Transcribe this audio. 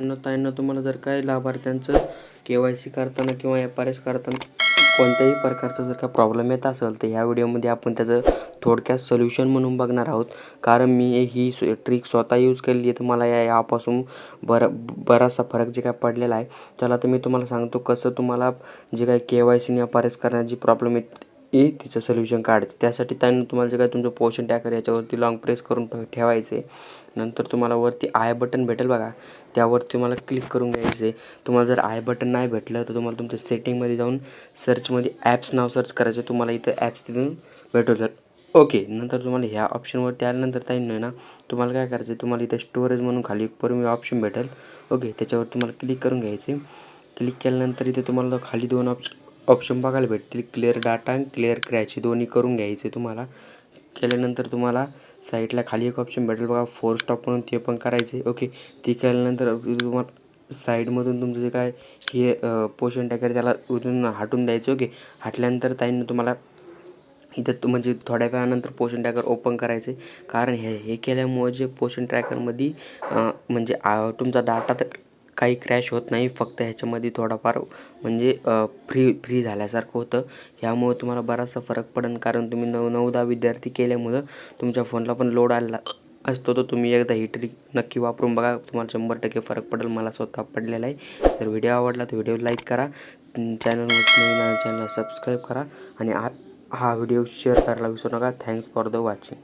त्यांना तुम्हाला जर काही लाभार्थ्यांचं के वाय सी करताना किंवा एफ आर एस करताना कोणत्याही प्रकारचा जर का प्रॉब्लेम येत असेल तर ह्या व्हिडिओमध्ये आपण त्याचं थोडक्यात सोल्युशन म्हणून बघणार आहोत. कारण मी ही ट्रिक स्वतः यूज केलेली आहे तर मला या यापासून बर बराचसा फरक जे काय पडलेला आहे चला तर मी तुम्हाला सांगतो कसं तुम्हाला जे काही K Y C F R S करण्याची प्रॉब्लेम येत ए तिचं सोल्युशन काढायचं. त्यासाठी त्यांनी तुम्हाला जे काय तुमचं पोर्शन टॅकर याच्यावरती लॉंग प्रेस करून ठेव ठेवायचे. नंतर तुम्हाला वरती आय बटन भेटेल बघा. त्यावर तुम्हाला क्लिक करून घ्यायचे. तुम्हाला जर आय बटन नाही भेटलं तर तुम्हाला तुमच्या सेटिंगमध्ये जाऊन सर्चमध्ये ॲप्स नाव सर्च करायचं तुम्हाला इथं ॲप्स तिथून भेटू जर ओके नंतर तुम्हाला ह्या ऑप्शनवरती आल्यानंतर काही नाही ना तुम्हाला काय करायचं आहे? तुम्हाला इथं स्टोरेज म्हणून खाली परमी ऑप्शन भेटेल. ओके त्याच्यावर तुम्हाला क्लिक करून घ्यायचे. क्लिक केल्यानंतर इथे तुम्हाला खाली दोन ऑप्शन ऑप्शन बघायला भेटतील. क्लिअर डाटा आणि क्लिअर क्रॅच हे दोन्ही करून घ्यायचे तुम्हाला. केल्यानंतर तुम्हाला साईडला खाली एक ऑप्शन भेटेल बघा फोर स्टॉप म्हणून ते पण करायचे. ओके ते केल्यानंतर तुम्हाला साईडमधून तुमचं जे काय हे पोषण टॅकर त्याला उधून हटून द्यायचं. ओके हटल्यानंतर ताईंनं तुम्हाला इथं म्हणजे थोड्या वेळानंतर पोषण ट्रॅकर ओपन करायचे. कारण हे हे केल्यामुळे जे पोषण ट्रॅकरमध्ये म्हणजे तुमचा डाटा तर काही क्रॅश होत नाही फक्त ह्याच्यामध्ये थोडाफार म्हणजे फ्री फ्री झाल्यासारखं होतं. ह्यामुळे तुम्हाला बराचसा फरक पडेल कारण तुम्ही नऊ नऊ दहा विद्यार्थी केल्यामुळं तुमच्या फोनला पण लोड आला असतो तर तुम्ही एकदा ही ट्रिक नक्की वापरून बघा. तुम्हाला शंभर टक्के फरक पडेल मला स्वतः पडलेला आहे. तर व्हिडिओ आवडला तर व्हिडिओ लाईक करा. चॅनल नवीन चॅनल सबस्क्राईब करा. आणि आ हा व्हिडिओ शेअर करायला विसरू नका. Thanks for the watching.